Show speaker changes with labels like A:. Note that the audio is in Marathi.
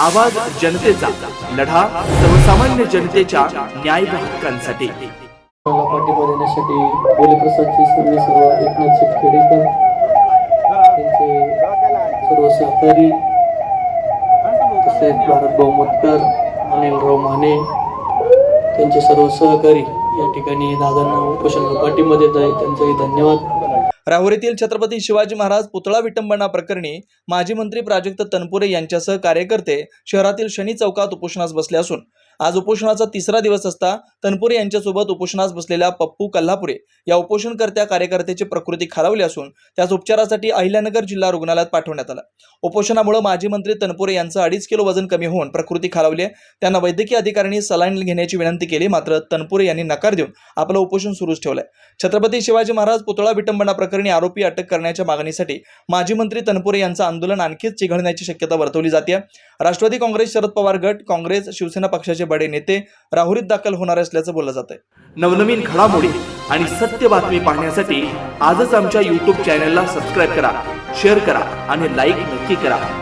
A: आवाज जनतेचा लढा सर्वसामान्य जनतेच्या न्याय व हक्कांसाठी.
B: पाठिंबा देण्यासाठी बोलीप्रसादचे सर्व सर्व एकनाथ शेतखेडेकर त्यांचे सर्व सहकारी तसेच भारत बहुमतकर अनिलराव माने त्यांचे सर्व सहकारी या ठिकाणी दादांना उपोषणाला पाठिंबा देत आहे त्यांचाही धन्यवाद.
C: राहुरीतील छत्रपती शिवाजी महाराज पुतळा विटंबना प्रकरणी माजी मंत्री प्राजक्त तनपुरे यांच्यासह कार्यकर्ते शहरातील शनी चौकात उपोषणास बसले असून आज उपोषणाचा तिसरा दिवस असता तनपुरे यांच्यासोबत उपोषणास बसलेल्या पप्पू कल्हापुरे या उपोषणकर्त्या कार्यकर्त्याची प्रकृती खालावली असून त्यास उपचारासाठी अहिल्यानगर जिल्हा रुग्णालयात पाठवण्यात आलं. उपोषणामुळे माजी मंत्री तनपुरे यांचं अडीच किलो वजन कमी होऊन प्रकृती खालावली आहे. त्यांना वैद्यकीय अधिकाऱ्यांनी सलाईन घेण्याची विनंती केली मात्र तनपुरे यांनी नकार देऊन आपलं उपोषण सुरूच ठेवलंय. छत्रपती शिवाजी महाराज पुतळा विटंबना प्रकरणी आरोपी अटक करण्याच्या मागणीसाठी माजी मंत्री तनपुरे यांचं आंदोलन आणखीच चिघळण्याची शक्यता वर्तवली जाते राष्ट्रवादी काँग्रेस शरद पवार गट काँग्रेस शिवसेना पक्षाचे बडे नेते राहुरीत दाखल होणार असल्याचं बोललं जात आहे
A: नवनवीन घडामोडी आणि सत्य बातमी पाहण्यासाठी आजच आमच्या युट्यूब चॅनलला सबस्क्राईब करा शेअर करा आणि लाईक नक्की करा.